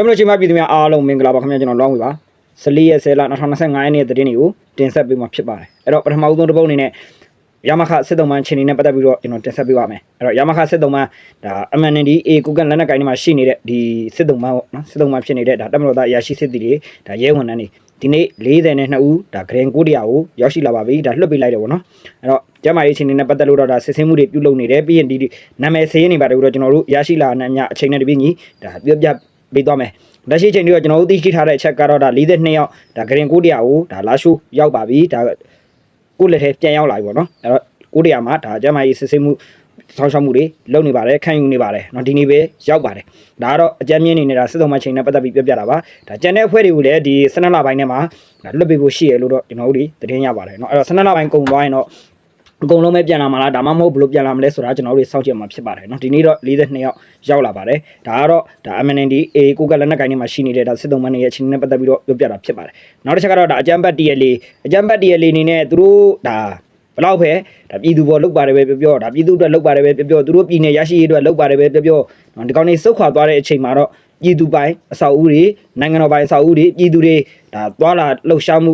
တမလို့ချိန်မှပြည်သူများအားလုံးမင်္ဂလာပါခင်ဗျာကျွန်တော်လောင်းဝေပါ14ရက်10လ2025ရက်နေ့သတင်းတွေကိုတင်ဆက်ပေးမှာဖြစ်ပါတယ်အဲ့တော့ပထမဦးဆုံးတစ်ပုတ်အနေနဲ့ရမခစစ်တုံးမှန်ချင်းနေနဲ့ပတ်သက်ပြီးတော့ကျွန်တော်တင်ဆက်ပေးပါမယ်အဲ့တော့ရမခစစ်တုံးမှန်ဒါ MND A ကုကန်လက်နက်ကိုင်းတွေမှာရှိနေတဲ့ဒီစစ်တုံးမှန်ပေါ့နော်စစ်တုံးမှန်ဖြစ်နေတဲ့ဒါတမလို့သားအရာရှိစစ်တီတွေဒါရဲဝန်ထမ်းတွေဒီနေ့42ဦးဒါဂရင်9တရားကိုရောက်ရှိလာပါပြီဒါလွှတ်ပေးလိုက်တယ်ပေါ့နော်အဲ့တော့ကျမရေးချင်းနေနဲ့ပတ်သက်လို့တော့ဒါစစ်စင်းမှုတွေပြုလုပ်နေတယ်ပြီးရင်ဒီနာမည်စရင်းနေပါတယ်ပြီးတော့ကျွန်တော်တို့ရရှိလာတဲ့အမြအချိန်နဲ့တပြည့်ညီဒါပြောပြ ပေးသွားမယ်လက်ရှိချိန်တွေတော့ကျွန်တော်တို့သိရှိထားတဲ့အချက်ကတော့ဒါ42ယောက်ဒါဂရင်9တရားကိုဒါလာရှိုးရောက်ပါပြီဒါကိုယ့်လက်ထဲပြန်ရောက်လာပြီပေါ့နော်အဲ့တော့9တရားမှာဒါကျမရေးစစ်စင်းမှုဆောင်းရှောက်မှုတွေလုပ်နေပါတယ်ခံယူနေပါတယ်เนาะဒီနေ့ပဲရောက်ပါတယ်ဒါကတော့အကြမ်းမြင့်နေနေတာစစ်သုံးမချိန်နဲ့ပတ်သက်ပြီးပြောပြတာပါဒါကျန်တဲ့အဖွဲ့တွေကိုလည်းဒီ12လပိုင်းထဲမှာဒါလွတ်ပေးဖို့ရှိရလို့တော့ကျွန်တော်တို့ဒီသတင်းရပါတယ်เนาะအဲ့တော့12လပိုင်းကုန်သွားရင်တော့ အကုန်လုံးပဲပြန်လာမှာလားဒါမှမဟုတ်ဘယ်လိုပြန်လာမလဲဆိုတာကျွန်တော်တို့စောင့်ကြည့်မှာဖြစ်ပါတယ်เนาะဒီနေ့တော့42ယောက်ရောက်လာပါတယ်ဒါကတော့ဒါ MND A ကိုကလက်နက်ကိုင်းတွေမှာရှိနေတဲ့ဒါစစ်သုံးမနေရဲ့အချင်းနဲ့ပတ်သက်ပြီးတော့ပြောပြတာဖြစ်ပါတယ်နောက်တစ်ချက်ကတော့ဒါအကြမ်းဖက် TLA အကြမ်းဖက် TLA အနေနဲ့သူတို့ဒါဘလောက်ပဲဒါပြည်သူပေါ်လုတ်ပါတယ်ပဲပြောပြောဒါပြည်သူအတွက်လုတ်ပါတယ်ပဲပြောပြောသူတို့ပြည်နယ်ရရှိရေးအတွက်လုတ်ပါတယ်ပဲပြောပြောဒီကောင်နေစုတ်ခွာသွားတဲ့အချိန်မှာတော့ပြည်သူပိုင်းအဆောက်အဦတွေနိုင်ငံတော်ပိုင်းအဆောက်အဦတွေပြည်သူတွေဒါသွားလာလှုပ်ရှားမှု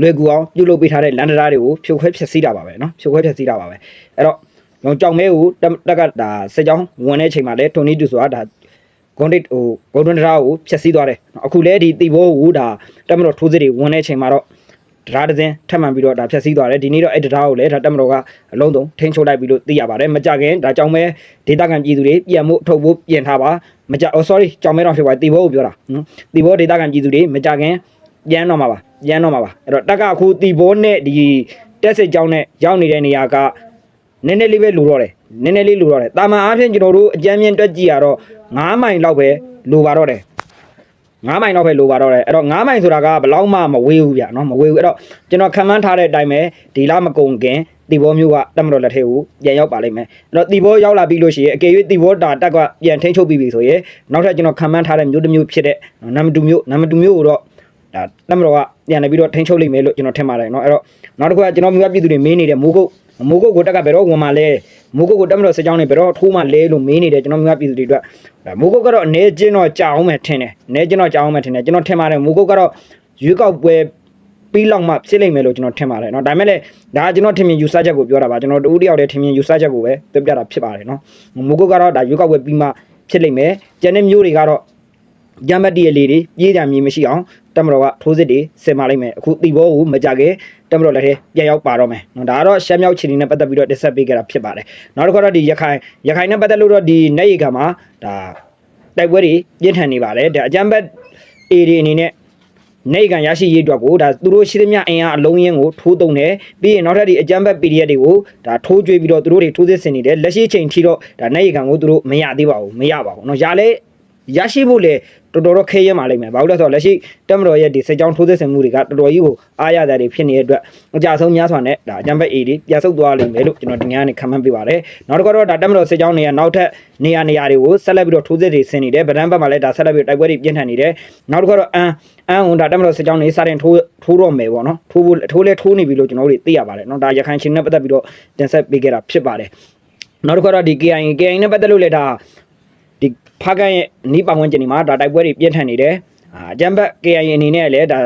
လွယ်ကူအောင်ပြုလုပ်ပေးထားတဲ့လန်ဒရာတွေကိုဖြိုခွဲဖျက်ဆီးတာပါပဲเนาะဖြိုခွဲဖျက်ဆီးတာပါပဲအဲ့တော့ကျွန်တော်ကြောင်မဲကိုတက်ကဒါစစ်ကြောင်းဝင်တဲ့အချိန်မှာလဲတိုနီတူဆိုတာဒါဂွန်ဒစ်ဟိုဂိုဒွန်ဒရာကိုဖျက်ဆီးသွားတယ်အခုလဲဒီတီဘိုးကိုဒါတက်မတော်ထိုးစစ်တွေဝင်တဲ့အချိန်မှာတော့တရားတစ်စင်းထပ်မှန်ပြီးတော့ဒါဖျက်ဆီးသွားတယ်ဒီနေ့တော့အဲ့တရားကိုလည်းဒါတက်မတော်ကအလုံးစုံထိန်းချုပ်လိုက်ပြီးလို့သိရပါတယ်မကြခင်ဒါကြောင်မဲဒေတာကန်ပြည်သူတွေပြန်မှုထုတ်ဖို့ပြင်ထားပါမကြ oh sorry ကြောင်မဲတော့ဖြစ်သွားတီဘိုးကိုပြောတာနော်တီဘိုးဒေတာကန်ပြည်သူတွေမကြခင် ပြန်တော့မှာပါပြန်တော့မှာပါအဲ့တော့တက်ကအခုတီဘိုးနဲ့ဒီတက်စစ်ကြောင်းနဲ့ရောက်နေတဲ့နေရာကနည်းနည်းလေးပဲလိုတော့တယ်နည်းနည်းလေးလိုတော့တယ်တာမန်အားဖြင့်ကျွန်တော်တို့အကြမ်းမြင့်တွက်ကြည့်ရတော့9မိုင်လောက်ပဲလိုပါတော့တယ်9မိုင်တော့ပဲလိုပါတော့တယ်အဲ့တော့9မိုင်ဆိုတာကဘယ်လောက်မှမဝေးဘူးဗျာနော်မဝေးဘူးအဲ့တော့ကျွန်တော်ခံမှန်းထားတဲ့အတိုင်းပဲဒီလမကုန်ခင်တီဘောမျိုးကတက်မတော်လက်ထဲကိုပြန်ရောက်ပါလိမ့်မယ်အဲ့တော့တီဘောရောက်လာပြီးလို့ရှိရင်အကယ်၍တီဘောတာတက်ကပြန်ထိန်းချုပ်ပြီးပြီဆိုရင်နောက်ထပ်ကျွန်တော်ခံမှန်းထားတဲ့မျိုးတစ်မျိုးဖြစ်တဲ့နံပါတ်2မျိုးနံပါတ်2မျိုးကိုတော့ ဒါတက်မတော်ကပြန်လာပြီးတော့ထိန်းချုပ်လိမ့်မယ်လို့ကျွန်တော်ထင်ပါတယ်နော်အဲ့တော့နောက်တစ်ခုကကျွန်တော်မျိုးပြည်သူတွေမင်းနေတဲ့မိုးကုတ်မိုးကုတ်ကိုတက်ကဘယ်တော့ဝင်มาလဲမိုးကုတ်ကိုတက်မတော်စစ်ကြောင်းနေဘယ်တော့ထိုးမှလဲလို့မင်းနေတယ်ကျွန်တော်မျိုးပြည်သူတွေအတွက်ဒါမိုးကုတ်ကတော့အနေချင်းတော့ကြာအောင်မယ်ထင်တယ်အနေချင်းတော့ကြာအောင်မယ်ထင်တယ်ကျွန်တော်ထင်ပါတယ်မိုးကုတ်ကတော့ရွေးကောက်ပွဲပြီးလောက်မှဖြစ်လိမ့်မယ်လို့ကျွန်တော်ထင်ပါတယ်เนาะဒါပေမဲ့လည်းဒါကျွန်တော်ထင်မြင်ယူဆချက်ကိုပြောတာပါကျွန်တော်တူတယောက်တည်းထင်မြင်ယူဆချက်ကိုပဲပြောပြတာဖြစ်ပါတယ်เนาะမိုးကုတ်ကတော့ဒါရွေးကောက်ပွဲပြီးမှဖြစ်လိမ့်မယ်ကျန်တဲ့မျိုးတွေကတော့ ရမတ်တရလေးတွေပြေးကြမြေမရှိအောင်တမတော်ကထိုးစစ်တွေဆင်ပါလိမ့်မယ်အခုတီဘောကိုမကြခင်တမတော်လက်ထဲပြန်ရောက်ပါတော့မယ်နော်ဒါကတော့ရှမ်းမြောက်ချီနေနဲ့ပတ်သက်ပြီးတော့တစ်ဆက်ပေးခဲ့တာဖြစ်ပါတယ်နောက်တစ်ခါတော့ဒီရခိုင်ရခိုင်နဲ့ပတ်သက်လို့တော့ဒီနေရီကမှာဒါတိုက်ပွဲတွေပြင်းထန်နေပါတယ်ဒါအကြမ်းဖက် A တွေအနေနဲ့နေကန်ရရှိရေးအတွက်ကိုဒါသူတို့ရှိသမျှအင်အားအလုံးရင်းကိုထိုးတုံတယ်ပြီးရင်နောက်ထပ်ဒီအကြမ်းဖက် PDF တွေကိုဒါထိုးကြွေးပြီးတော့သူတို့တွေထိုးစစ်ဆင်နေတယ်လက်ရှိချိန်ထိတော့ဒါနေကန်ကိုသူတို့မရသေးပါဘူးမရပါဘူးเนาะရလဲရရှိဖို့လေ တော်တော်တော့ခဲရဲမှာလိမ့်မယ်ဘာလို့လဲဆိုတော့လက်ရှိတက်မတော်ရဲ့ဒီစစ်ကြောင်းထိုးစစ်ဆင်မှုတွေကတော်တော်ကြီးကိုအားရတဲ့တွေဖြစ်နေတဲ့အတွက်အကြဆုံးများစွာနဲ့ဒါအကြမ်းဖက် A တွေပြဆုတ်သွားလိမ့်မယ်လို့ကျွန်တော်ဒီညနေခံမှန်းပေးပါတယ်နောက်တစ်ခါတော့ဒါတက်မတော်စစ်ကြောင်းတွေကနောက်ထပ်နေရာနေရာတွေကိုဆက်လက်ပြီးတော့ထိုးစစ်တွေဆင်နေတယ်ဗဒန်းဘက်မှာလည်းဒါဆက်လက်ပြီးတိုက်ပွဲတွေပြင်းထန်နေတယ်နောက်တစ်ခါတော့အန်အန်ဝန်ဒါတက်မတော်စစ်ကြောင်းတွေစတင်ထိုးထိုးတော့မယ်ပေါ့နော်ထိုးဖို့ထိုးလဲထိုးနေပြီလို့ကျွန်တော်တို့သိရပါတယ်နော်ဒါရခိုင်ချင်းနဲ့ပတ်သက်ပြီးတော့တင်ဆက်ပေးခဲ့တာဖြစ်ပါတယ်နောက်တစ်ခါတော့ဒီ KIA KIA နဲ့ပတ်သက်လို့လည်းဒါဒီ ဖားကန်ရဲ့နီးပတ်ဝန်းကျင်ဒီမှာဒါတိုက်ပွဲတွေပြင်းထန်နေတယ်အာအကြံဘက် KIA အနေနဲ့လည်းဒါ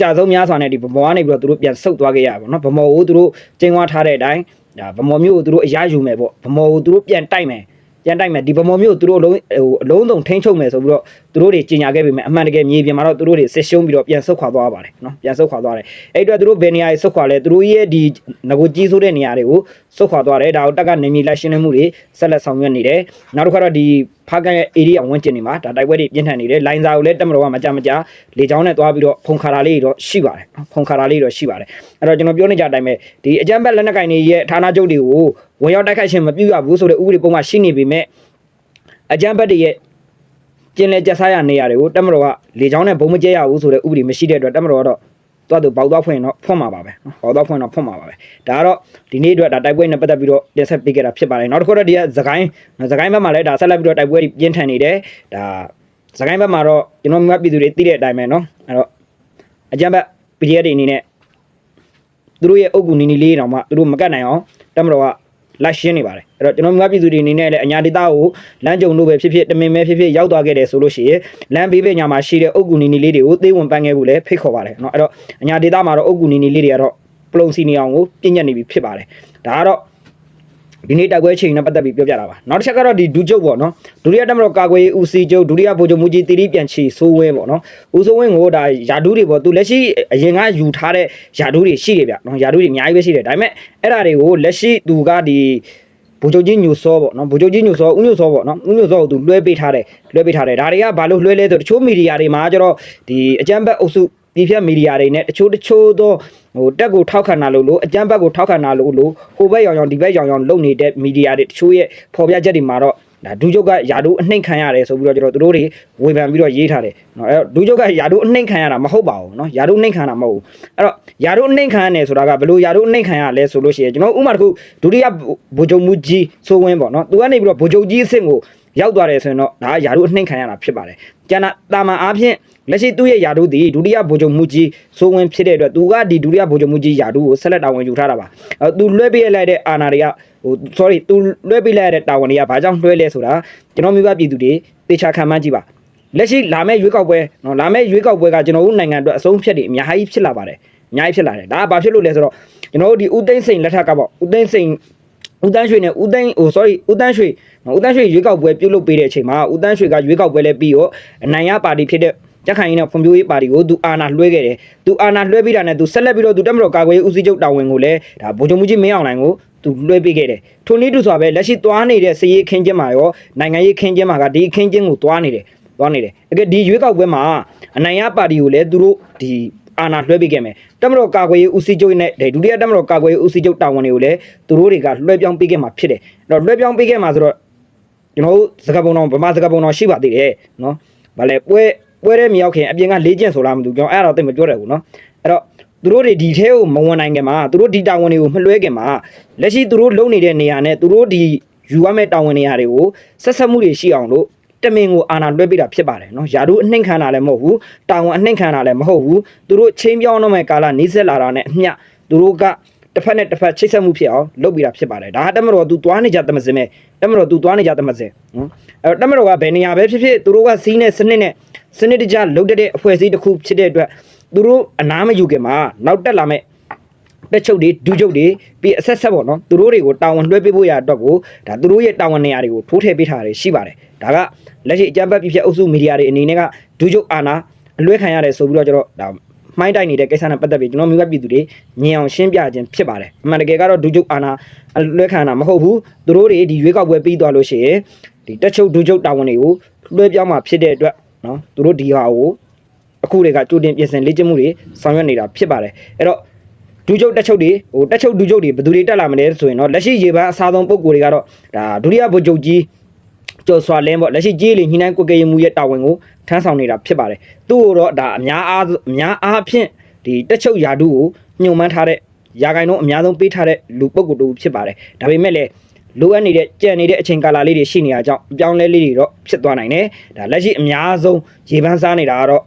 ကြာဆုံးများစွာနဲ့ဒီဗမောကနေပြီးတော့သူတို့ပြန်ဆုတ်သွားခဲ့ရပါဘောနော်ဗမောကိုသူတို့ကျင်းဝါထားတဲ့အတိုင်းဒါဗမောမျိုးကိုသူတို့အရယူမယ်ပေါ့ဗမောကိုသူတို့ပြန်တိုက်မယ် ပြန်တိုက်မယ်ဒီဗမောမျိုးကိုသူတို့အလုံးဟိုအလုံးစုံထိန်းချုပ်မယ်ဆိုပြီးတော့သူတို့တွေကြီးညာခဲ့ပြီမယ်အမှန်တကယ်မြေပြင်မှာတော့သူတို့တွေစစ်ရှုံးပြီးတော့ပြန်ဆုတ်ခွာသွားပါတယ်နော်ပြန်ဆုတ်ခွာသွားတယ်အဲ့အတွက်သူတို့ဘယ်နေရာတွေဆုတ်ခွာလဲသူတို့ရဲ့ဒီငကိုကြီးဆိုးတဲ့နေရာတွေကိုဆုတ်ခွာသွားတယ်ဒါကိုတက်ကနေမြေလက်ရှင်းလင်းမှုတွေဆက်လက်ဆောင်ရွက်နေတယ်နောက်တစ်ခါတော့ဒီဖားကန်ရဲ့ area ဝန်းကျင်တွေမှာဒါတိုက်ပွဲတွေပြင်းထန်နေတယ်လိုင်းစာကိုလည်းတက်မတော်ကမကြမကြလေချောင်းနဲ့သွားပြီးတော့ဖုန်ခါတာလေးတွေတော့ရှိပါတယ်နော်ဖုန်ခါတာလေးတွေတော့ရှိပါတယ်အဲ့တော့ကျွန်တော်ပြောနေကြအတိုင်းပဲဒီအကြမ်းဖက်လက်နက်ကင်တွေရဲ့ဌာနချုပ်တွေကိုဝင်ရောက်တိုက်ခိုက်ခြင်းမပြုရဘူးဆိုတဲ့ဥပဒေပုံမှန်ရှိနေပေမဲ့အကြမ်းဖက်တွေရဲ့ကျင်လေကြက်စားရနေရာတွေကိုတက်မတော်ကလေချောင်းနဲ့ဘုံမကျဲရဘူးဆိုတဲ့ဥပဒေမရှိတဲ့အတွက်တက်မတော်ကတော့ သွားသူပေါက်သွားဖွင့်တော့ဖွင့်မှာပါပဲနော်ပေါက်သွားဖွင့်တော့ဖွင့်မှာပါပဲဒါကတော့ဒီနေ့အတွက်ဒါတိုက်ပွဲနဲ့ပတ်သက်ပြီးတော့တင်ဆက်ပေးခဲ့တာဖြစ်ပါတယ်နောက်တစ်ခုတော့ဒီကသခိုင်းသခိုင်းဘက်မှာလည်းဒါဆက်လက်ပြီးတော့တိုက်ပွဲပြင်းထန်နေတယ်ဒါသခိုင်းဘက်မှာတော့ကျွန်တော်မြတ်ပြည်သူတွေသိတဲ့အတိုင်းပဲနော်အဲ့တော့အကြမ်းဖက် PDF တွေအနေနဲ့သူတို့ရဲ့အုပ်ကူနီနီလေးတောင်မှသူတို့မကတ်နိုင်အောင်တက်မတော်က လိုက်ရှင်းနေပါတယ်အဲ့တော့ကျွန်တော်မျိုးပြည်သူတွေအနေနဲ့လည်းအညာဒေတာကိုလမ်းကြုံလို့ပဲဖြစ်ဖြစ်တမင်ပဲဖြစ်ဖြစ်ရောက်သွားခဲ့တယ်ဆိုလို့ရှိရင်လမ်းဘေးဘေးညာမှာရှိတဲ့အုတ်ကူနီနီလေးတွေကိုသေဝင်ပန်းခဲ့ဖို့လည်းဖိတ်ခေါ်ပါတယ်เนาะအဲ့တော့အညာဒေတာမှာတော့အုတ်ကူနီနီလေးတွေကတော့ပလုံစီနေအောင်ကိုပြည့်ညက်နေပြီဖြစ်ပါတယ်ဒါကတော့ ဒီနေ့တိုက်ပွဲချိန်နဲ့ပတ်သက်ပြီးပြောပြတာပါနောက်တစ်ချက်ကတော့ဒီဒူးကျုပ်ပေါ့နော်ဒုတိယတက်မတော်ကာကွယ်ရေးဦးစီးချုပ်ဒုတိယဗိုလ်ချုပ်မူကြီးတီတီပြန်ချီစိုးဝင်းပေါ့နော်ဦးစိုးဝင်းကိုဒါယာဒူးတွေပေါ့သူလက်ရှိအရင်ကယူထားတဲ့ယာဒူးတွေရှိတယ်ဗျနော်ယာဒူးတွေအများကြီးပဲရှိတယ်ဒါပေမဲ့အဲ့ဒါတွေကိုလက်ရှိသူကဒီဗိုလ်ချုပ်ကြီးညိုစောပေါ့နော်ဗိုလ်ချုပ်ကြီးညိုစောဦးညိုစောပေါ့နော်ဦးညိုစောကိုသူလွှဲပေးထားတယ်လွှဲပေးထားတယ်ဒါတွေကဘာလို့လွှဲလဲဆိုတချို့မီဒီယာတွေမှာကျတော့ဒီအကြမ်းဖက်အုပ်စုပြည်ဖြတ်မီဒီယာတွေနဲ့တချို့တချို့သော ဟိုတက်ကိုထောက်ခံတာလို့လို့အကြမ်းဖက်ကိုထောက်ခံတာလို့လို့ဟိုဘက်ရောင်ရောင်ဒီဘက်ရောင်ရောင်လုပ်နေတဲ့မီဒီယာတွေတချို့ရဲ့ဖော်ပြချက်တွေမှာတော့ဒါဒူးချုပ်ကယာဒူးအနှိမ့်ခံရတယ်ဆိုပြီးတော့ကျွန်တော်တို့တွေဝေဖန်ပြီးတော့ရေးထားတယ်เนาะအဲ့တော့ဒူးချုပ်ကယာဒူးအနှိမ့်ခံရတာမဟုတ်ပါဘူးเนาะယာဒူးအနှိမ့်ခံတာမဟုတ်ဘူးအဲ့တော့ယာဒူးအနှိမ့်ခံရတယ်ဆိုတာကဘယ်လိုယာဒူးအနှိမ့်ခံရလဲဆိုလို့ရှိရင်ကျွန်တော်ဥပမာတစ်ခုဒုတိယဗိုလ်ချုပ်မူကြီးစိုးဝင်းပေါ့เนาะသူကနေပြီးတော့ဗိုလ်ချုပ်ကြီးအဆင့်ကိုရောက်သွားတယ်ဆိုရင်တော့ဒါကယာဒူးအနှိမ့်ခံရတာဖြစ်ပါတယ်ကျန်တာတာမန်အားဖြင့် လက်ရှိသူ့ရဲ့ယာဒူးဒီဒုတိယဗိုလ်ချုပ်မူကြီးစိုးဝင်းဖြစ်တဲ့အတွက်သူကဒီဒုတိယဗိုလ်ချုပ်မူကြီးယာဒူးကိုဆက်လက်တာဝန်ယူထားတာပါအဲသူလွှဲပေးလိုက်တဲ့အာဏာတွေကဟို sorry သူလွှဲပေးလိုက်တဲ့တာဝန်တွေကဘာကြောင့်လွှဲလဲဆိုတာကျွန်တော်မျိုးပြပြည်သူတွေတေချာခံမှန်းကြည့်ပါလက်ရှိလာမယ့်ရွေးကောက်ပွဲနော်လာမယ့်ရွေးကောက်ပွဲကကျွန်တော်တို့နိုင်ငံအတွက်အဆုံးဖြတ်တွေအများကြီးဖြစ်လာပါတယ်အများကြီးဖြစ်လာတယ်ဒါကဘာဖြစ်လို့လဲဆိုတော့ကျွန်တော်တို့ဒီဦးသိန်းစိန်လက်ထက်ကပေါ့ဦးသိန်းစိန်ဦးတန်းရွှေနဲ့ဦးသိန်းဟို sorry ဦးတန်းရွှေနော်ဦးတန်းရွှေရွေးကောက်ပွဲပြုတ်လုပ်ပေးတဲ့အချိန်မှာဦးတန်းရွှေကရွေးကောက်ပွဲလဲပြီးတော့အနိုင်ရပါတီဖြစ်တဲ့ ကြက်ခိုင်ရင်နဲ့ဖွံ့ဖြိုးရေးပါတီကိုသူအာဏာလွှဲခဲ့တယ်သူအာဏာလွှဲပြီးတာနဲ့သူဆက်လက်ပြီးတော့သူတက်မတော်ကာကွယ်ရေးဦးစီးချုပ်တာဝန်ကိုလည်းဒါဗိုလ်ချုပ်မှုကြီးမင်းအောင်လှိုင်ကိုသူလွှဲပေးခဲ့တယ်ထိုနည်းတူစွာပဲလက်ရှိသွားနေတဲ့စည်ရေးခင်းကျင်းမှာရောနိုင်ငံရေးခင်းကျင်းမှာကဒီခင်းကျင်းကိုသွားနေတယ်သွားနေတယ်အကဒီရွေးကောက်ပွဲမှာအနိုင်ရပါတီကိုလည်းသူတို့ဒီအာဏာလွှဲပေးခဲ့မယ်တက်မတော်ကာကွယ်ရေးဦးစီးချုပ်နဲ့ဒုတိယတက်မတော်ကာကွယ်ရေးဦးစီးချုပ်တာဝန်တွေကိုလည်းသူတို့တွေကလွှဲပြောင်းပေးခဲ့မှာဖြစ်တယ်အဲ့တော့လွှဲပြောင်းပေးခဲ့မှာဆိုတော့ကျွန်တော်တို့စကားပုံတော်ဗမာစကားပုံတော်ရှိပါသေးတယ်နော်ဗာလဲပွဲ ပွဲတဲ့မြောက်ခင်အပြင်ကလေးကျင့်ဆိုလားမသိဘူးကျွန်တော်အဲ့ဒါတော့သိမပြောတယ်ဘူးနော်အဲ့တော့သူတို့တွေဒီထဲကိုမဝင်နိုင်ခင်မှာသူတို့ဒီတာဝန်တွေကိုမလွှဲခင်မှာလက်ရှိသူတို့လုံနေတဲ့နေရာနဲ့သူတို့ဒီယူရမယ့်တာဝန်နေရာတွေကိုဆက်ဆက်မှုတွေရှိအောင်လို့တမင်ကိုအာဏာလွှဲပေးတာဖြစ်ပါတယ်နော်ယာတို့အနှိမ့်ခံတာလည်းမဟုတ်ဘူးတာဝန်အနှိမ့်ခံတာလည်းမဟုတ်ဘူးသူတို့ချင်းပြောင်းတော့မဲ့ကာလနီးစက်လာတာနဲ့အမျှသူတို့ကတစ်ဖက်နဲ့တစ်ဖက်ချိတ်ဆက်မှုဖြစ်အောင်လုပ်ပေးတာဖြစ်ပါတယ်ဒါကတမတော်သူသွားနေကြတမစင်မဲ့တမတော်သူသွားနေကြတမစင်နော်အဲတမတော်ကဘယ်နေရာပဲဖြစ်ဖြစ်သူတို့ကစီးနဲ့စနစ်နဲ့ စနစ်တကျလုပ်တဲ့အဖွဲ့အစည်းတစ်ခုဖြစ်တဲ့အတွက်သူတို့အနားမယူခင်မှာနောက်တက်လာမဲ့တက်ချုပ်တွေဒူးချုပ်တွေပြီးအဆက်ဆက်ပေါ့နော်သူတို့တွေကိုတာဝန်လွှဲပေးဖို့ရအတွက်ကိုဒါသူတို့ရဲ့တာဝန်နေရာတွေကိုထိုးထည့်ပေးထားတာရှိပါတယ်ဒါကလက်ရှိအကြမ်းဖက်ပြည့်ပြည့်အုပ်စုမီဒီယာတွေအနေနဲ့ကဒူးချုပ်အာဏာအလွှဲခံရတယ်ဆိုပြီးတော့ကျွန်တော်ဒါမှိုင်းတိုက်နေတဲ့ကိစ္စနဲ့ပတ်သက်ပြီးကျွန်တော်မျိုးကပြည်သူတွေမြင်အောင်ရှင်းပြခြင်းဖြစ်ပါတယ်အမှန်တကယ်ကတော့ဒူးချုပ်အာဏာအလွှဲခံတာမဟုတ်ဘူးသူတို့တွေဒီရွေးကောက်ပွဲပြီးသွားလို့ရှိရင်ဒီတက်ချုပ်ဒူးချုပ်တာဝန်တွေကိုလွှဲပြောင်းมาဖြစ်တဲ့အတွက် နော်သူတို့ဒီဟာကိုအခုတွေကကြိုတင်ပြင်ဆင်လေ့ကျင့်မှုတွေဆောင်ရွက်နေတာဖြစ်ပါတယ်အဲ့တော့ဒူးချုပ်တက်ချုပ်တွေဟိုတက်ချုပ်ဒူးချုပ်တွေဘယ်သူတွေတက်လာမလဲဆိုရင်တော့လက်ရှိရေပန်းအစားဆုံးပုံကိုယ်တွေကတော့ဒါဒုတိယဗိုလ်ချုပ်ကြီးကျော်စွာလင်းပေါ့လက်ရှိကြီးလေညှိနှိုင်းကွက်ကရေးမှုရဲ့တာဝန်ကိုထမ်းဆောင်နေတာဖြစ်ပါတယ်သူ့ကိုတော့ဒါအများအားအများအားဖြင့်ဒီတက်ချုပ်ယာဒူကိုညှို့မှန်းထားတဲ့ယာကိုင်တော့အများဆုံးပေးထားတဲ့လူပုဂ္ဂိုလ်တူဖြစ်ပါတယ်ဒါပေမဲ့လည်း လိုအပ်နေတဲ့ကြံ့နေတဲ့အချိန်ကာလလေးတွေရှိနေရကြောင်းအပြောင်းလဲလေးတွေတော့ဖြစ်သွားနိုင်တယ်ဒါလက်ရှိအများဆုံးရေပန်းစားနေတာကတော့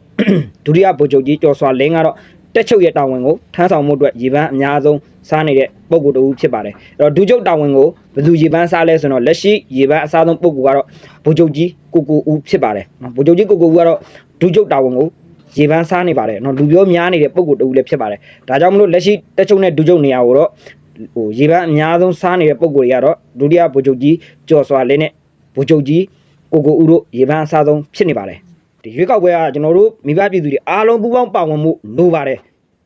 ဒုတိယဗိုလ်ချုပ်ကြီးကျော်စွာလင်းကတော့တက်ချုပ်ရဲ့တာဝန်ကိုထမ်းဆောင်မှုအတွက်ရေပန်းအများဆုံးစားနေတဲ့ပုံကိုယ်တူဖြစ်ပါတယ်အဲ့တော့ဒုချုပ်တာဝန်ကိုဘယ်သူရေပန်းစားလဲဆိုတော့လက်ရှိရေပန်းအစားဆုံးပုံကိုကတော့ဗိုလ်ချုပ်ကြီးကိုကိုဦးဖြစ်ပါတယ်နော်ဗိုလ်ချုပ်ကြီးကိုကိုဦးကတော့ဒုချုပ်တာဝန်ကိုရေပန်းစားနေပါတယ်နော်လူပြောများနေတဲ့ပုံကိုတူလည်းဖြစ်ပါတယ်ဒါကြောင့်မလို့လက်ရှိတက်ချုပ်နဲ့ဒုချုပ်နေရာကိုတော့ ဟိုရေပန်းအများဆုံးစားနေတဲ့ပုံကိုတွေကတော့ဒုတိယဗိုလ်ချုပ်ကြီးကျော်စွာလင်းနဲ့ဗိုလ်ချုပ်ကြီးကိုကိုဦးတို့ရေပန်းအစားဆုံးဖြစ်နေပါတယ်ဒီရွေးကောက်ပွဲကကျွန်တော်တို့မိဘပြည်သူတွေအားလုံးပူးပေါင်းပါဝင်မှုလိုပါတယ်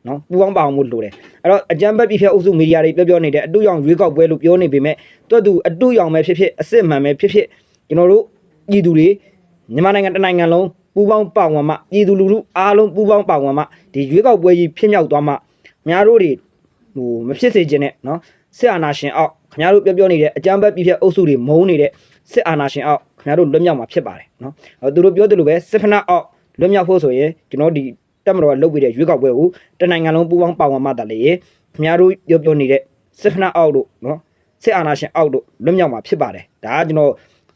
နော်ပူးပေါင်းပါဝင်မှုလိုတယ်အဲ့တော့အကြံဘက်ပြည့်ဖြတ်အုပ်စုမီဒီယာတွေပြောပြောနေတဲ့အတူရောင်ရွေးကောက်ပွဲလို့ပြောနေပေမဲ့တွတ်သူအတူရောင်ပဲဖြစ်ဖြစ်အစ်စ်မှန်ပဲဖြစ်ဖြစ်ကျွန်တော်တို့ပြည်သူတွေမြန်မာနိုင်ငံတစ်နိုင်ငံလုံးပူးပေါင်းပါဝင်မှပြည်သူလူထုအားလုံးပူးပေါင်းပါဝင်မှဒီရွေးကောက်ပွဲကြီးဖြစ်မြောက်သွားမှခင်ဗျားတို့တွေ ဟိုမဖြစ်စေချင်နဲ့နော်စစ်အာဏာရှင်အောက်ခင်ဗျားတို့ပြောပြောနေတဲ့အကြံဘက်ပြည့်ဖြတ်အုပ်စုတွေမုန်းနေတဲ့စစ်အာဏာရှင်အောက်ခင်ဗျားတို့လွတ်မြောက်မှာဖြစ်ပါတယ်နော်အဲသူတို့ပြောသလိုပဲစစ်ဖက်နှက်အောက်လွတ်မြောက်ဖို့ဆိုရင်ကျွန်တော်ဒီတက်မတော်ကလုပ်ပြီးတဲ့ရွေးကောက်ပွဲကိုတနိုင်ငံလုံးပူးပေါင်းပါဝင်မှတလည်းခင်ဗျားတို့ပြောပြောနေတဲ့စစ်ဖက်နှက်အောက်တို့နော်စစ်အာဏာရှင်အောက်တို့လွတ်မြောက်မှာဖြစ်ပါတယ်ဒါကကျွန်တော်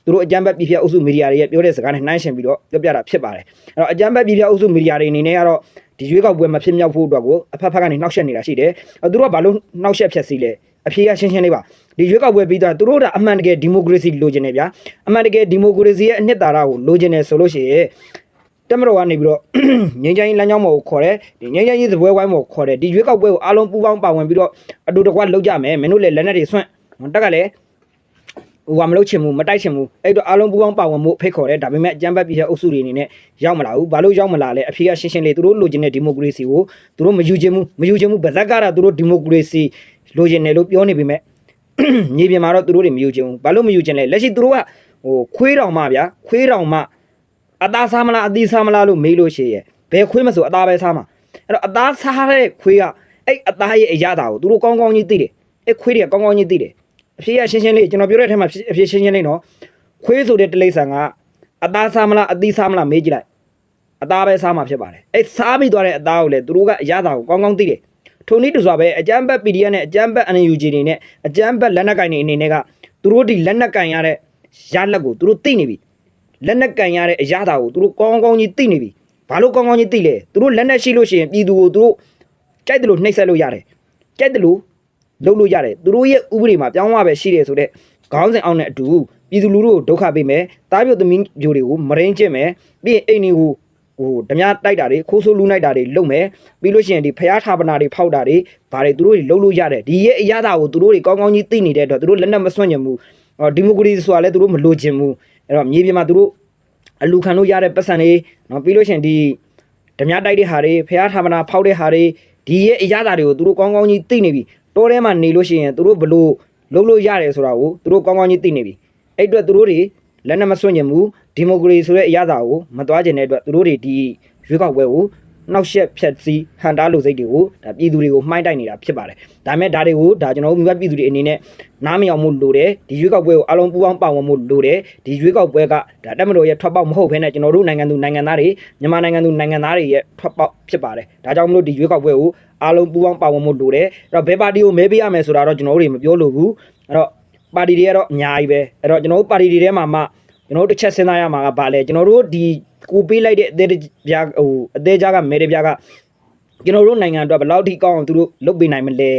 သူတို့အကြမ်းဖက်ပြည်ပြအုပ်စုမီဒီယာတွေရဲ့ပြောတဲ့စကားနဲ့နှိုင်းယှဉ်ပြီးတော့ပြောပြတာဖြစ်ပါတယ်အဲ့တော့အကြမ်းဖက်ပြည်ပြအုပ်စုမီဒီယာတွေအနေနဲ့ကတော့ ဒီရွေးကောက်ပွဲမဖြစ်မြောက်ဖို့အတွက်ကိုအဖက်ဖက်ကနေနှောက်ယှက်နေတာရှိတယ်အဲသူတို့ကဘာလို့နှောက်ယှက်ဖြတ်စီလဲအဖြေကရှင်းရှင်းလေးပါဒီရွေးကောက်ပွဲပြီးတော့သူတို့ကအမှန်တကယ်ဒီမိုကရေစီလိုချင်တယ်ဗျာအမှန်တကယ်ဒီမိုကရေစီရဲ့အနှစ်သာရကိုလိုချင်တယ်ဆိုလို့ရှိရင်တက်မတော်ကနေပြီးတော့ငြိမ်းချမ်းရေးလမ်းကြောင်းပေါ်ကိုခေါ်တယ်ဒီငြိမ်းချမ်းရေးသပွဲဝိုင်းပေါ်ခေါ်တယ်ဒီရွေးကောက်ပွဲကိုအားလုံးပူးပေါင်းပါဝင်ပြီးတော့အတူတကွလုပ်ကြမယ်မင်းတို့လည်းလက်နက်တွေဆွန့်တက်ကလည်း ဟိုကမလုပ်ချင်ဘူးမတိုက်ချင်ဘူးအဲ့တော့အားလုံးပူးပေါင်းပါဝင်မှုဖိတ်ခေါ်တယ်ဒါပေမဲ့အကြမ်းဖက်ပြည်ရဲ့အုပ်စုတွေအနေနဲ့ရောက်မလာဘူးဘာလို့ရောက်မလာလဲအဖေကရှင်းရှင်းလေးသူတို့လိုချင်တဲ့ဒီမိုကရေစီကိုသူတို့မယူချင်ဘူးမယူချင်ဘူးဗဇက်ကတော့သူတို့ဒီမိုကရေစီလိုချင်တယ်လို့ပြောနေပေမဲ့မြေပြင်မှာတော့သူတို့တွေမယူချင်ဘူးဘာလို့မယူချင်လဲလက်ရှိသူတို့ကဟိုခွေးတောင်မှဗျာခွေးတောင်မှအသားစားမလားအသီးစားမလားလို့မေးလို့ရှိရဲ့ဘယ်ခွေးမဆိုအသားပဲစားမှာအဲ့တော့အသားစားတဲ့ခွေးကအဲ့အသားရဲ့အရသာကိုသူတို့ကောင်းကောင်းကြီးသိတယ်အဲ့ခွေးတွေကကောင်းကောင်းကြီးသိတယ် အဖြေရရှင်းရှင်းလေးကျွန်တော်ပြောတဲ့အထက်မှာအဖြေရှင်းရှင်းလေးနော်ခွေးဆိုတဲ့တိလိษံကအသားစားမလားအသီးစားမလားမေးကြည့်လိုက်အသားပဲစားမှာဖြစ်ပါတယ်အဲ့စားပြီးသွားတဲ့အသားကိုလေသူတို့ကအရသာကိုကောင်းကောင်းသိတယ်ထုံနည်းတူစွာပဲအကြမ်းဘက် PDF နဲ့အကြမ်းဘက် NUG တွေနဲ့အကြမ်းဘက်လက်နက်ကင်တွေအနေနဲ့ကသူတို့ဒီလက်နက်ကင်ရတဲ့ရလက်ကိုသူတို့သိနေပြီလက်နက်ကင်ရတဲ့အရသာကိုသူတို့ကောင်းကောင်းကြီးသိနေပြီဘာလို့ကောင်းကောင်းကြီးသိလဲသူတို့လက်နက်ရှိလို့ရှိရင်ပြည်သူကိုသူတို့ကြိုက်တယ်လို့နှိပ်စက်လို့ရတယ်ကြိုက်တယ်လို့ လုပ်လို့ရတယ်သူတို့ရဲ့ဥပဒေမှာပြောင်းသွားပဲရှိတယ်ဆိုတော့ခေါင်းစဉ်အောင်တဲ့အတူပြည်သူလူထုကိုဒုက္ခပေးမယ်တားပြုတ်သမီးမျိုးတွေကိုမရင်းကျင့်မယ်ပြီးရင်အိမ်တွေကိုဟိုဓမြတိုက်တာတွေခိုးဆိုးလူးနိုင်တာတွေလုပ်မယ်ပြီးလို့ရှိရင်ဒီဖျားထာပနာတွေဖောက်တာတွေဘာတွေသူတို့တွေလုပ်လို့ရတယ်ဒီရဲ့အရသာကိုသူတို့တွေကောင်းကောင်းကြီးသိနေတဲ့အတွက်သူတို့လက်နက်မစွန့်ညင်ဘူးအော်ဒီမိုကရေစီဆိုတာလည်းသူတို့မလိုချင်ဘူးအဲ့တော့မြေပြင်မှာသူတို့အလူခံလို့ရတဲ့ပတ်စံတွေနော်ပြီးလို့ရှိရင်ဒီဓမြတိုက်တဲ့ဟာတွေဖျားထာပနာဖောက်တဲ့ဟာတွေဒီရဲ့အရသာတွေကိုသူတို့ကောင်းကောင်းကြီးသိနေပြီ တောထဲမှာနေလို့ရှိရင်သူတို့ဘလို့လုံးလို့ရတယ်ဆိုတာကိုသူတို့ကောင်းကောင်းကြီးသိနေပြီအဲ့အတွက်သူတို့တွေလက်နက်မစွန့်ကျင်ဘူးဒီမိုကရေစီဆိုတဲ့အရာသာကိုမသွားကျင်တဲ့အတွက်သူတို့တွေဒီရွေးကောက်ပွဲကို နှောက်ယှက်ဖြတ်စည်းဟန်တားလို့စိတ်တွေကိုဒါပြည်သူတွေကိုမှိုင်းတိုက်နေတာဖြစ်ပါတယ်ဒါပေမဲ့ဒါတွေကိုဒါကျွန်တော်တို့မြို့ပြည်သူတွေအနေနဲ့နားမယောင်မှုလိုတယ်ဒီရွေးကောက်ပွဲကိုအလုံးပူပေါင်းပါဝင်မှုလိုတယ်ဒီရွေးကောက်ပွဲကဒါတက်မတော်ရဲ့ထွက်ပေါက်မဟုတ်ဘဲနဲ့ကျွန်တော်တို့နိုင်ငံသူနိုင်ငံသားတွေမြန်မာနိုင်ငံသူနိုင်ငံသားတွေရဲ့ထွက်ပေါက်ဖြစ်ပါတယ်ဒါကြောင့်မလို့ဒီရွေးကောက်ပွဲကိုအားလုံးပူးပေါင်းပါဝင်မှုလိုတယ်အဲ့တော့ဘယ်ပါတီကိုမဲပေးရမယ်ဆိုတာတော့ကျွန်တော်တို့တွေမပြောလို့ဘူးအဲ့တော့ပါတီတွေကတော့အများကြီးပဲအဲ့တော့ကျွန်တော်တို့ပါတီတွေထဲမှာမှ ကျွန်တော်တို့တစ်ချက်စဉ်းစားရမှာကဘာလဲကျွန်တော်တို့ဒီကိုပေးလိုက်တဲ့အသေးပြားဟိုအသေးကြားကမဲတွေပြားကကျွန်တော်တို့နိုင်ငံအတွက်ဘယ်လောက်ထိကောင်းအောင်သူတို့လုပ်ပေးနိုင်မလဲ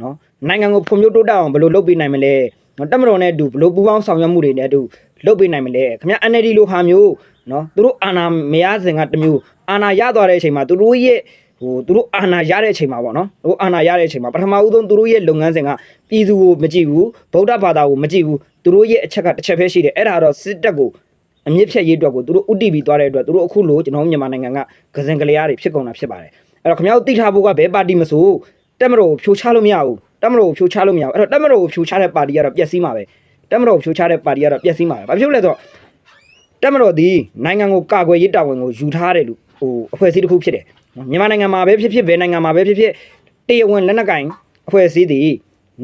နော်နိုင်ငံကိုဖွံ့ဖြိုးတိုးတက်အောင်ဘယ်လိုလုပ်ပေးနိုင်မလဲနော်တက်မတော်နဲ့အတူဘယ်လိုပူးပေါင်းဆောင်ရွက်မှုတွေနဲ့အတူလုပ်ပေးနိုင်မလဲခင်ဗျ NLD လိုဟာမျိုးနော်သူတို့အာဏာမရစဉ်ကတစ်မျိုးအာဏာရသွားတဲ့အချိန်မှာသူတို့ရဲ့ ဟိုသူတို့အာဏာရတဲ့အချိန်မှာပေါ့နော်သူတို့အာဏာရတဲ့အချိန်မှာပထမဦးဆုံးသူတို့ရဲ့လုပ်ငန်းစဉ်ကပြည်သူကိုမကြည့်ဘူးဗုဒ္ဓဘာသာကိုမကြည့်ဘူးသူတို့ရဲ့အချက်ကတစ်ချက်ပဲရှိတယ်အဲ့ဒါကတော့စစ်တပ်ကိုအမြင့်ဖြတ်ရေးအတွက်ကိုသူတို့ဥတီပြီးသွားတဲ့အတွက်သူတို့အခုလိုကျွန်တော်တို့မြန်မာနိုင်ငံကကစင်ကလေးတွေဖြစ်ကုန်တာဖြစ်ပါတယ်အဲ့တော့ခင်ဗျားတို့သိထားဖို့ကဘယ်ပါတီမဆိုတက်မတော်ကိုဖြိုချလို့မရဘူးတက်မတော်ကိုဖြိုချလို့မရဘူးအဲ့တော့တက်မတော်ကိုဖြိုချတဲ့ပါတီကတော့ပျက်စီးမှာပဲတက်မတော်ကိုဖြိုချတဲ့ပါတီကတော့ပျက်စီးမှာပဲဘာဖြစ်လို့လဲဆိုတော့တက်မတော်ဒီနိုင်ငံကိုကာကွယ်ရေးတာဝန်ကိုယူထားတယ်လို့ဟိုအဖွဲ့အစည်းတစ်ခုဖြစ်တယ်နော် မြန်မာနိုင်ငံမှာပဲဖြစ်ဖြစ်ဘယ်နိုင်ငံမှာပဲဖြစ်ဖြစ်တရားဝင်လက်နက်ကင်အဖွဲ့အစည်းတွေ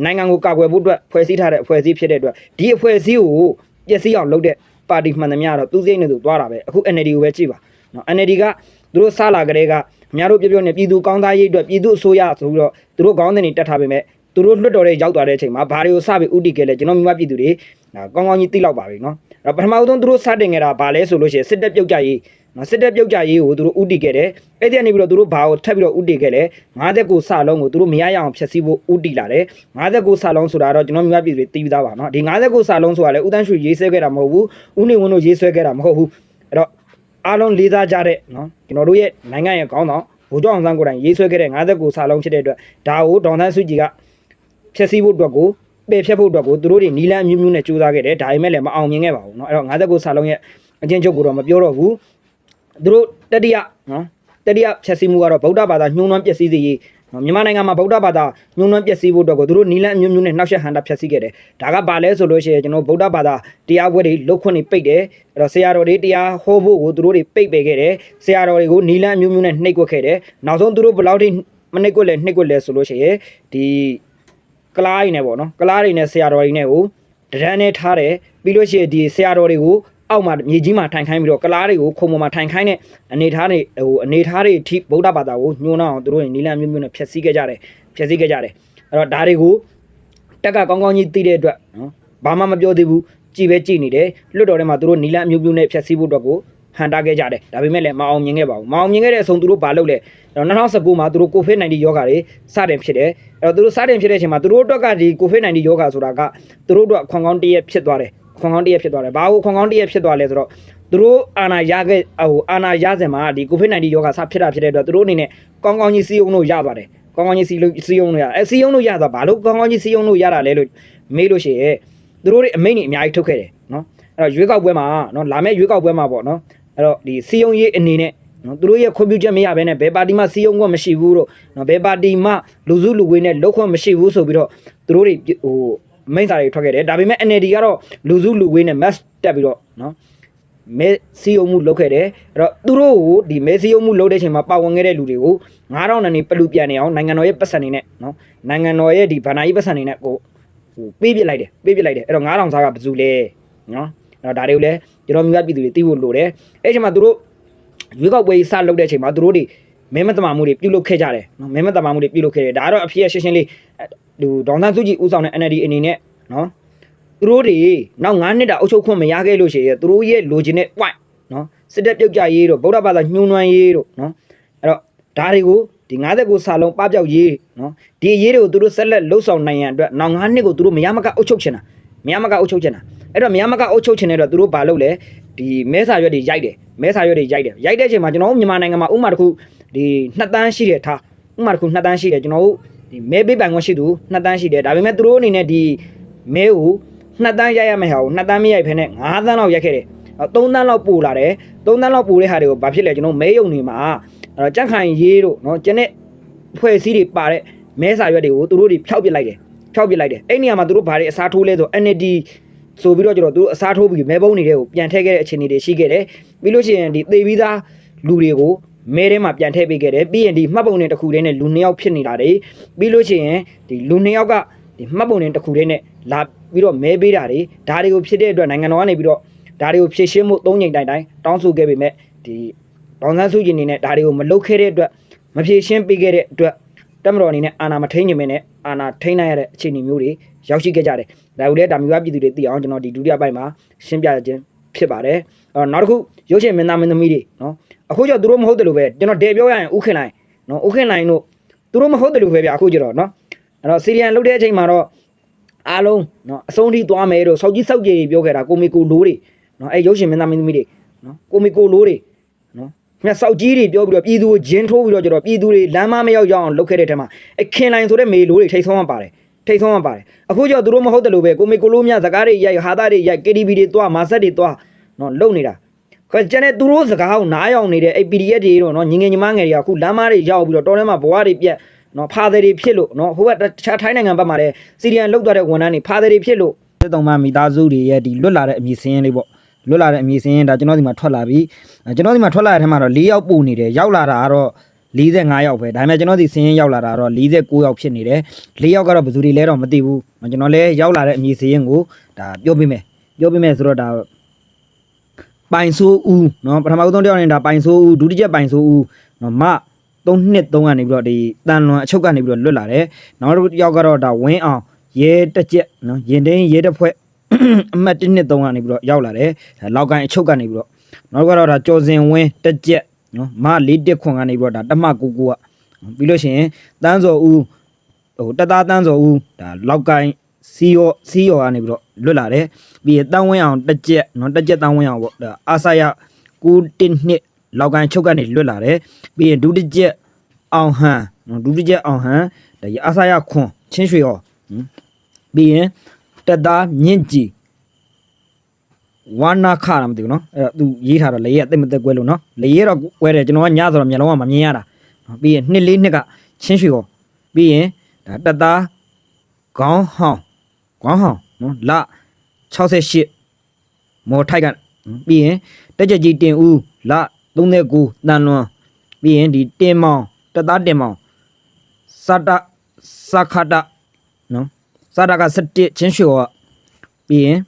နိုင်ငံကိုကာကွယ်ဖို့အတွက်ဖွဲ့စည်းထားတဲ့အဖွဲ့အစည်းဖြစ်တဲ့အတွက်ဒီအဖွဲ့အစည်းကိုပျက်စီးအောင်လုပ်တဲ့ပါတီမှန်သမျှတော့သူစိတ်နဲ့သူသွားတာပဲအခု NLD ကိုပဲကြည့်ပါနော် NLD ကသူတို့စလာကြတဲ့ကအများတို့ပြောပြောနေပြည်သူကောင်းသားရေးအတွက်ပြည်သူအစိုးရဆိုပြီးတော့သူတို့ကောင်းတဲ့နေတက်ထားပေမဲ့သူတို့လွတ်တော်တဲ့ရောက်သွားတဲ့အချိန်မှာဘာတွေကိုစပြီးဥတီခဲ့လဲကျွန်တော်မြန်မာပြည်သူတွေဒါကောင်းကောင်းကြီးသိလောက်ပါပြီနော်အဲ့တော့ပထမဆုံးသူတို့စတင်ခဲ့တာဗာလဲဆိုလို့ရှိရင်စစ်တပ်ပြုတ်ကြရေး နော်စစ်တပ်ပြုတ်ကြရေးကိုသူတို့ဥတီခဲ့တယ်အဲ့ဒီကနေပြီးတော့သူတို့ဘာကိုထပ်ပြီးတော့ဥတီခဲ့လဲ59စလုံးကိုသူတို့မရရအောင်ဖျက်ဆီးဖို့ဥတီလာတယ်59စလုံးဆိုတာတော့ကျွန်တော်မြန်မာပြည်တွေသိပြီးသားပါနော်ဒီ59စလုံးဆိုတာလေဥတန်းရွှေရေးဆွဲခဲ့တာမဟုတ်ဘူးဥနေဝင်းတို့ရေးဆွဲခဲ့တာမဟုတ်ဘူးအဲ့တော့အားလုံးလေးစားကြတဲ့နော်ကျွန်တော်တို့ရဲ့နိုင်ငံရဲ့ခေါင်းဆောင်ဗိုလ်ချုပ်အောင်ဆန်းကိုယ်တိုင်ရေးဆွဲခဲ့တဲ့59စလုံးဖြစ်တဲ့အတွက်ဒါကိုဒေါန်သန်းစုကြည်က ဖြည့်ဆည်းဖို့အတွက်ကိုပယ်ဖြတ်ဖို့အတွက်ကိုသူတို့တွေနီလန်းအမျိုးမျိုးနဲ့ကြိုးစားခဲ့တယ်ဒါပေမဲ့လည်းမအောင်မြင်ခဲ့ပါဘူးเนาะအဲ့တော့59ဆာလုံးရဲ့အချင်းချုပ်ကိုတော့မပြောတော့ဘူး သူတို့တတိယနော်တတိယဖြည့်ဆည်းမှုကတော့ဗုဒ္ဓဘာသာညှိုးနှွမ်းပျက်စီးစေရေးနော်မြန်မာနိုင်ငံမှာဗုဒ္ဓဘာသာညှိုးနှွမ်းပျက်စီးဖို့အတွက်ကိုသူတို့နီလန်းအမျိုးမျိုးနဲ့နှောက်ယှက်ဟန်တာဖြည့်ဆည်းခဲ့တယ်ဒါကဘာလဲဆိုလို့ရှိရင်ကျွန်တော်ဗုဒ္ဓဘာသာတရားပွဲတွေလုတ်ခွင့်တွေပိတ်တယ်အဲ့တော့ဆရာတော်တွေတရားဟောဖို့ကိုသူတို့တွေပိတ်ပယ်ခဲ့တယ်ဆရာတော်တွေကိုနီလန်းအမျိုးမျိုးနဲ့နှိပ်ကွက်ခဲ့တယ်နောက်ဆုံးသူတို့ဘယ်လောက်ထိမနှိပ်ကွက်လဲနှိပ်ကွက်လဲဆိုလို့ရှိရင်ဒီကလားတွေနဲ့ပေါ့နော်ကလားတွေနဲ့ဆရာတော်တွေနဲ့ကိုတရန်နဲ့ထားတယ်ပြီးလို့ရှိရင်ဒီဆရာတော်တွေကို အောက်မှာမြေကြီးမှာထိုင်ခိုင်းပြီးတော့ကလားတွေကိုခုံပေါ်မှာထိုင်ခိုင်းတဲ့အနေထားတွေဟိုအနေထားတွေအထိဗုဒ္ဓဘာသာကိုညှိုးနှောင်းအောင်သူတို့နီလန်မျိုးမျိုးနဲ့ဖျက်ဆီးခဲ့ကြတယ်ဖျက်ဆီးခဲ့ကြတယ်အဲ့တော့ဒါတွေကိုတက်ကကောင်းကောင်းကြီးသိတဲ့အတွက်နော်ဘာမှမပြောသေးဘူးကြည်ပဲကြည်နေတယ်လွတ်တော်ထဲမှာသူတို့နီလန်မျိုးမျိုးနဲ့ဖျက်ဆီးဖို့အတွက်ကိုဟန်တာခဲ့ကြတယ်ဒါပေမဲ့လည်းမအောင်မြင်ခဲ့ပါဘူးမအောင်မြင်ခဲ့တဲ့အဆုံးသူတို့ဘာလုပ်လဲအဲ့တော့2019မှာသူတို့ COVID-19 ရောဂါတွေစတင်ဖြစ်တယ်အဲ့တော့သူတို့စတင်ဖြစ်တဲ့အချိန်မှာသူတို့အတွက်ကဒီ COVID-19 ရောဂါဆိုတာကသူတို့အတွက်ခွန်ကောင်းတရက်ဖြစ်သွားတယ် ခွန်ကောင်းတရက်ဖြစ်သွားတယ်ဘာလို့ခွန်ကောင်းတရက်ဖြစ်သွားလဲဆိုတော့သူတို့အာနာရခဲ့ဟိုအာနာရစင်မှာဒီ COVID-19 ရောဂါစဖြစ်တာဖြစ်တဲ့အတွက်သူတို့အနေနဲ့ကောင်းကောင်းကြီးစီးအောင်လို့ရပါတယ်ကောင်းကောင်းကြီးစီးလို့စီးအောင်လို့ရအဲစီးအောင်လို့ရတာဘာလို့ကောင်းကောင်းကြီးစီးအောင်လို့ရတာလဲလို့မေးလို့ရှိရင်သူတို့တွေအမိန့်တွေအများကြီးထုတ်ခဲ့တယ်နော်အဲ့တော့ရွေးကောက်ပွဲမှာနော်လာမယ့်ရွေးကောက်ပွဲမှာပေါ့နော်အဲ့တော့ဒီစီယုံရေးအနေနဲ့နော်သူတို့ရဲ့ခွင့်ပြုချက်မရဘဲနဲ့ဘယ်ပါတီမှစီယုံခွင့်မရှိဘူးတော့နော်ဘယ်ပါတီမှလူစုလူဝေးနဲ့လောက်ခွင့်မရှိဘူးဆိုပြီးတော့သူတို့တွေဟို မိန့်စာတွေထွက်ခဲ့တယ်ဒါပေမဲ့ NLD ကတော့လူစုလူဝေးနဲ့ match တက်ပြီးတော့နော်မဲစီယုံမှုလုပ်ခဲ့တယ်အဲ့တော့သူတို့ကိုဒီမဲစီယုံမှုလုပ်တဲ့အချိန်မှာပါဝင်ခဲ့တဲ့လူတွေကို9000နန်းနေပလူပြန်နေအောင်နိုင်ငံတော်ရဲ့ပတ်စံနေနဲ့နော်နိုင်ငံတော်ရဲ့ဒီဗန္နာကြီးပတ်စံနေနဲ့ကိုဟိုပေးပြလိုက်တယ်ပေးပြလိုက်တယ်အဲ့တော့9000စားကဘယ်သူလဲနော်အဲ့တော့ဒါတွေကိုလည်းကျွန်တော်မျိုးပြည်သူတွေသိဖို့လိုတယ်အဲ့ဒီအချိန်မှာသူတို့ရွေးကောက်ပွဲစလုပ်တဲ့အချိန်မှာသူတို့တွေမဲမတမာမှုတွေပြုလုပ်ခဲ့ကြတယ်နော်မဲမတမာမှုတွေပြုလုပ်ခဲ့တယ်ဒါကတော့အဖြစ်ရရှင်းရှင်းလေး ဟိုဒေါန်ဆန်းစုကြည်ဦးဆောင်တဲ့ NLD အနေနဲ့နော်သူတို့တွေနောက်9နှစ်တာအုပ်ချုပ်ခွင့်မရခဲ့လို့ရှိရင်သူတို့ရဲ့လိုချင်တဲ့ point နော်စစ်တပ်ပြုတ်ကြရေးတို့ဗုဒ္ဓဘာသာညှိုးနှွမ်းရေးတို့နော်အဲ့တော့ဒါတွေကိုဒီ59စာလုံးပပျောက်ရေးနော်ဒီရေးတွေကိုသူတို့ဆက်လက်လှုပ်ဆောင်နိုင်ရန်အတွက်နောက်9နှစ်ကိုသူတို့မရမကအုပ်ချုပ်ချင်တာမရမကအုပ်ချုပ်ချင်တာအဲ့တော့မရမကအုပ်ချုပ်ချင်တဲ့အတွက်သူတို့ဘာလုပ်လဲဒီမဲစာရွက်တွေရိုက်တယ်မဲစာရွက်တွေရိုက်တယ်ရိုက်တဲ့အချိန်မှာကျွန်တော်တို့မြန်မာနိုင်ငံမှာဥပမာတစ်ခုဒီနှစ်တန်းရှိတယ်ထားဥပမာတစ်ခုနှစ်တန်းရှိတယ်ကျွန်တော်တို့ ဒီမဲပေးပိုင်ခွင့်ရှိသူနှစ်တန်းရှိတယ်ဒါပေမဲ့သူတို့အနေနဲ့ဒီမဲကိုနှစ်တန်းရိုက်ရမယ့်ဟာကိုနှစ်တန်းမရိုက်ဖ ೇನೆ9တန်းလောက်ရိုက်ခဲ့တယ်3တန်းလောက်ပို့လာတယ်3တန်းလောက်ပို့တဲ့ဟာတွေကိုဘာဖြစ်လဲကျွန်တော်မဲယုံနေမှာအဲ့တော့ကြက်ခိုင်ရေးတို့เนาะကျန်တဲ့ဖွဲ့စည်းတွေပါတဲ့မဲစာရွက်တွေကိုသူတို့တွေဖျောက်ပစ်လိုက်တယ်ဖျောက်ပစ်လိုက်တယ်အဲ့နေရာမှာသူတို့ဘာတွေအစားထိုးလဲဆို NLD ဆိုပြီးတော့ကျွန်တော်သူတို့အစားထိုးပြီးမဲပုံးတွေကိုပြန်ထည့်ခဲ့တဲ့အခြေအနေတွေရှိခဲ့တယ်ပြီးလို့ရှိရင်ဒီသေပြီးသားလူတွေကို မဲထဲမှာပြန်ထည့်ပေးခဲ့တယ်ပြီးရင်ဒီမှတ်ပုံတွေတစ်ခုတည်းနဲ့လူနှစ်ယောက်ဖြစ်နေတာတွေပြီးလို့ရှိရင်ဒီလူနှစ်ယောက်ကဒီမှတ်ပုံတွေတစ်ခုတည်းနဲ့လာပြီးတော့မဲပေးတာတွေဒါတွေကိုဖြစ်တဲ့အတွက်နိုင်ငံတော်ကနေပြီးတော့ဒါတွေကိုဖြည့်ရှင်းမှုသုံးချိန်တိုင်တိုင်တောင်းဆိုခဲ့ပေမဲ့ဒီဒေါန်ဆန်းစုကြည်အနေနဲ့ဒါတွေကိုမလုပ်ခဲ့တဲ့အတွက်မဖြည့်ရှင်းပေးခဲ့တဲ့အတွက်တက်မတော်အနေနဲ့အာဏာမထိန်နိုင်မနဲ့အာဏာထိန်နိုင်ရတဲ့အခြေအနေမျိုးတွေရောက်ရှိခဲ့ကြတယ်ဒါကိုလည်းဒါမျိုးကပြည်သူတွေသိအောင်ကျွန်တော်ဒီဒုတိယပိုင်းမှာရှင်းပြခြင်းဖြစ်ပါတယ်အော်နောက်တစ်ခုရုပ်ရှင်မင်းသားမင်းသမီးတွေနော် အခုကျတော့သူတို့မဟုတ်တယ်လို့ပဲကျွန်တော်ဒေပြောရရင်ဥခင်လိုင်းနော်ဥခင်လိုင်းတို့သူတို့မဟုတ်တယ်လို့ပဲဗျအခုကျတော့နော်အဲ့တော့စီရီယန်လုတ်တဲ့အချိန်မှာတော့အားလုံးနော်အဆုံးထိသွားမယ်တို့စောက်ကြီးစောက်ကြီးပြောခဲ့တာကိုမီကိုလိုးတွေနော်အဲ့ရုပ်ရှင်မင်းသားမင်းသမီးတွေနော်ကိုမီကိုလိုးတွေနော်မြတ်စောက်ကြီးတွေပြောပြီးတော့ပြည်သူကိုဂျင်းထိုးပြီးတော့ကျတော့ပြည်သူတွေလမ်းမမရောက်ကြအောင်လုပ်ခဲ့တဲ့ထဲမှာအခင်လိုင်းဆိုတဲ့မေလိုးတွေထိတ်ဆုံးမှပါတယ်ထိတ်ဆုံးမှပါတယ်အခုကျတော့သူတို့မဟုတ်တယ်လို့ပဲကိုမီကိုလိုးမြစကားတွေရိုက်ဟာသားတွေရိုက် KTV တွေသွားမာဆက်တွေသွားနော်လုံနေတာခွ ကျန်တဲ့သူတို့စကားကိုနားရောက်နေတဲ့အဲ့ PDF တွေတော့နော်ညီငယ်ညီမငယ်တွေကအခုလမ်းမတွေရောက်ပြီးတော့တော်ထဲမှာဘဝတွေပြက်နော်ဖာတယ်တွေဖြစ်လို့နော်ဟိုကတခြားထိုင်းနိုင်ငံဘက်မှာလည်းစီရီယန်လောက်သွားတဲ့ဝန်ထမ်းတွေဖာတယ်တွေဖြစ်လို့စစ်တုံးမမိသားစုတွေရဲ့ဒီလွတ်လာတဲ့အမည်စင်းရင်းလေးပေါ့လွတ်လာတဲ့အမည်စင်းရင်းဒါကျွန်တော်ဒီမှာထွက်လာပြီအဲကျွန်တော်ဒီမှာထွက်လာတဲ့ထဲမှာတော့၄ယောက်ပို့နေတယ်ရောက်လာတာကတော့45ယောက်ပဲဒါပေမဲ့ကျွန်တော်ဒီစင်းရင်းရောက်လာတာတော့49ယောက်ဖြစ်နေတယ်၄ယောက်ကတော့ဘယ်သူတွေလဲတော့မသိဘူးကျွန်တော်လည်းရောက်လာတဲ့အမည်စင်းရင်းကိုဒါပြောပြမယ်ပြောပြမယ်ဆိုတော့ဒါ ပိုင်ဆိုးဦးနော်ပထမဦးဆုံးတယောက်နဲ့ဒါပိုင်ဆိုးဦးဒုတိယပိုင်ဆိုးဦးနော်မ3နှစ်3ကနေပြီးတော့ဒီတန်လွန်အချုပ်ကနေပြီးတော့လွတ်လာတယ်နောက်တစ်ယောက်ကတော့ဒါဝင်းအောင်ရဲတက်ကြက်နော်ရင်တင်းရဲတက်ဖွဲ့အမှတ်1နှစ်3ကနေပြီးတော့ရောက်လာတယ်ဒါလောက်ကန်အချုပ်ကနေပြီးတော့နောက်ကတော့ဒါကျော်စင်ဝင်းတက်ကြက်နော်မ၄တက်ခွန်ကနေပြီးတော့ဒါတမကိုကိုကပြီးလို့ရှိရင်တန်းစော်ဦးဟိုတက်သားတန်းစော်ဦးဒါလောက်ကန် စီယောစီယောကနေပြီးတော့လွတ်လာတယ်ပြီးရင်တန်ဝင်းအောင်တစ်ကြက်နော်တစ်ကြက်တန်ဝင်းအောင်ပေါ့အာဆာယ9တစ်နှစ်လောက်ကန်ချုပ်ကနေလွတ်လာတယ်ပြီးရင်ဒုတိယအောင်ဟန်နော်ဒုတိယအောင်ဟန်အာဆာယခွန်ချင်းရွှေရောပြီးရင်တက်သားမြင့်ကြည်ဝါနာခါရမသိဘူးနော်အဲ့တော့သူရေးထားတော့လေရဲ့အသက်မသက်ကွဲလို့နော်လေရဲ့တော့ကွဲတယ်ကျွန်တော်ကညဆိုတော့မျက်လုံးကမမြင်ရတာပြီးရင်နှစ်လေးနှစ်ကချင်းရွှေရောပြီးရင်ဒါတက်သားခေါင်းဟောင်း ခေါင်းဟောင်းနော်လ68မော်ထိုက်ကပြီးရင်တက်ကြကြီးတင်ဦးလ39တန်လွန်ပြီးရင်ဒီတင်မောင်တက်သားတင်မောင်စတစခတနော်စတက17ချင်းရွှေရောပြီးရင်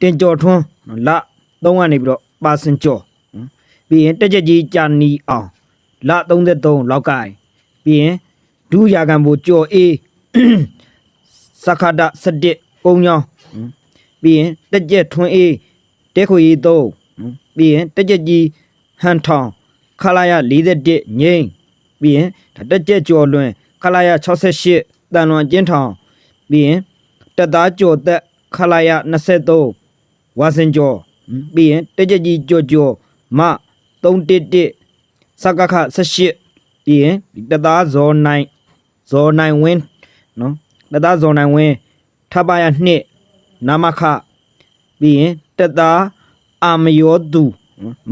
တင်ကျော်ထွန်းနော်လ3ကနေပြီးတော့ပါစင်ကျော်နော်ပြီးရင်တက်ကြကြီးကြာနီအောင်လ33လောက်ကိုင်ပြီးရင်ဒူရာကံဘူကျော်အေး စခဒ17ကုန်းချောင်းဟွန်းပြီးရင်တက်ကြက်ထွန်းအေးတဲခွေရီ3နော်ပြီးရင်တက်ကြက်ကြီးဟန်ထောင်ခလာရ41ငိမ့်ပြီးရင်ဒါတက်ကြက်ကျော်လွင်ခလာရ68တန်လွန်ကျင်းထောင်ပြီးရင်တက်သားကျော်သက်ခလာရ23ဝါစင်ကျော်ဟွန်းပြီးရင်တက်ကြက်ကြီးကျော်ကျော်မ311စကခ18ပြီးရင်ဒီတက်သားဇော်နိုင်ဇော်နိုင်ဝင်းနော် တက်သားဇော်နိုင်ဝင်းထပ်ပါရ2နာမခပြီးရင်တက်သားအာမယောသူ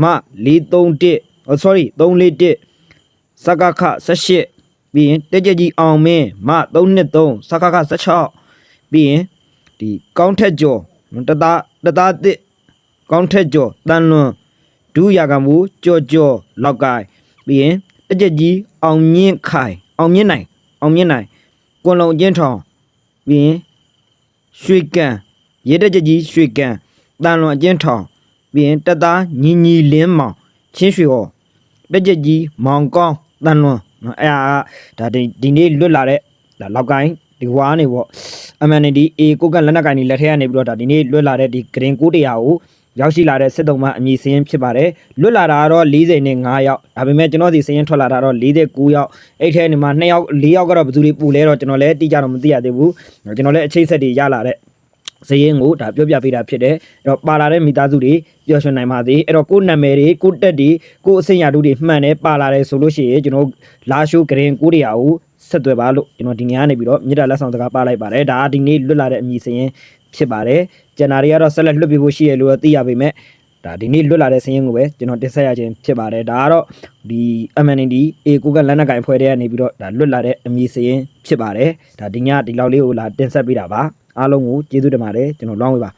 မ431 oh sorry 341စကခ18ပြီးရင်တက်ကြကြီးအောင်မင်းမ323စကခ16ပြီးရင်ဒီကောင်းထက်ကျော်တက်သားတက်သားတစ်ကောင်းထက်ကျော်တန်လွန်ဒူးရကမူကြော်ကြော်လောက်ကိုင်ပြီးရင်တက်ကြကြီးအောင်မြင့်ခိုင်အောင်မြင့်နိုင်အောင်မြင့်နိုင်ကွန်လုံကျင်းထောင် ပြီးရင်ရွှေကန်ရဲတက်ကြကြီးရွှေကန်တန်လွန်အကျဉ်းထောင်ပြီးရင်တက်သားညီညီလင်းမောင်ချင်းရွှေဟောတက်ကြကြီးမောင်ကောင်းတန်လွန်နော်အဲ့ဒါကဒါဒီဒီနေ့လွတ်လာတဲ့ဒါလောက်ကိုင်းဒီဝါနေပေါ့ MND A ကိုကလက်နက်ကိုင်ဒီလက်ထက်ကနေပြီးတော့ဒါဒီနေ့လွတ်လာတဲ့ဒီဂရင်900ကို ရောက်ရှိလာတဲ့စစ်တုံးမအမည်စင်းဖြစ်ပါတယ်လွတ်လာတာကတော့40နဲ့5ယောက်ဒါပေမဲ့ကျွန်တော်ဒီစင်းထွက်လာတာတော့49ယောက်အဲ့ထဲနေမှာ2ယောက်4ယောက်ကတော့ဘယ်သူတွေပူလဲတော့ကျွန်တော်လည်းတိကျတော့မသိရသေးဘူးကျွန်တော်လည်းအချိတ်ဆက်တွေရလာတဲ့ဇယင်းကိုဒါပြောပြပေးတာဖြစ်တယ်အဲ့တော့ပါလာတဲ့မိသားစုတွေပျော်ရွှင်နိုင်ပါသေးအဲ့တော့ကိုယ်နာမည်တွေကိုယ်တက်တွေကိုယ်အဆင့်ရာထူးတွေမှန်တယ်ပါလာတယ်ဆိုလို့ရှိရင်ကျွန်တော်လာရှိုးဂရင်ကိုတရားကိုဆက်သွယ်ပါလို့ကျွန်တော်ဒီနေ့ကနေပြီးတော့မြေတားလက်ဆောင်စကားပါလိုက်ပါတယ်ဒါကဒီနေ့လွတ်လာတဲ့အမည်စရင်ဖြစ်ပါတယ် ကျန်တာတွေကတော့ဆက်လက်လွတ်ပြဖို့ရှိရလို့သိရပေမဲ့ဒါဒီနေ့လွတ်လာတဲ့စရင်ကိုပဲကျွန်တော်တင်ဆက်ရခြင်းဖြစ်ပါတယ်ဒါကတော့ဒီ MND A ကိုကလက်နက်ကင်ဖွဲ့တဲ့ကနေပြီးတော့ဒါလွတ်လာတဲ့အမည်စရင်ဖြစ်ပါတယ်ဒါဒီညဒီလောက်လေးကိုလာတင်ဆက်ပေးတာပါအားလုံးကိုကျေးဇူးတင်ပါတယ်ကျွန်တော်လောင်းဝေးပါ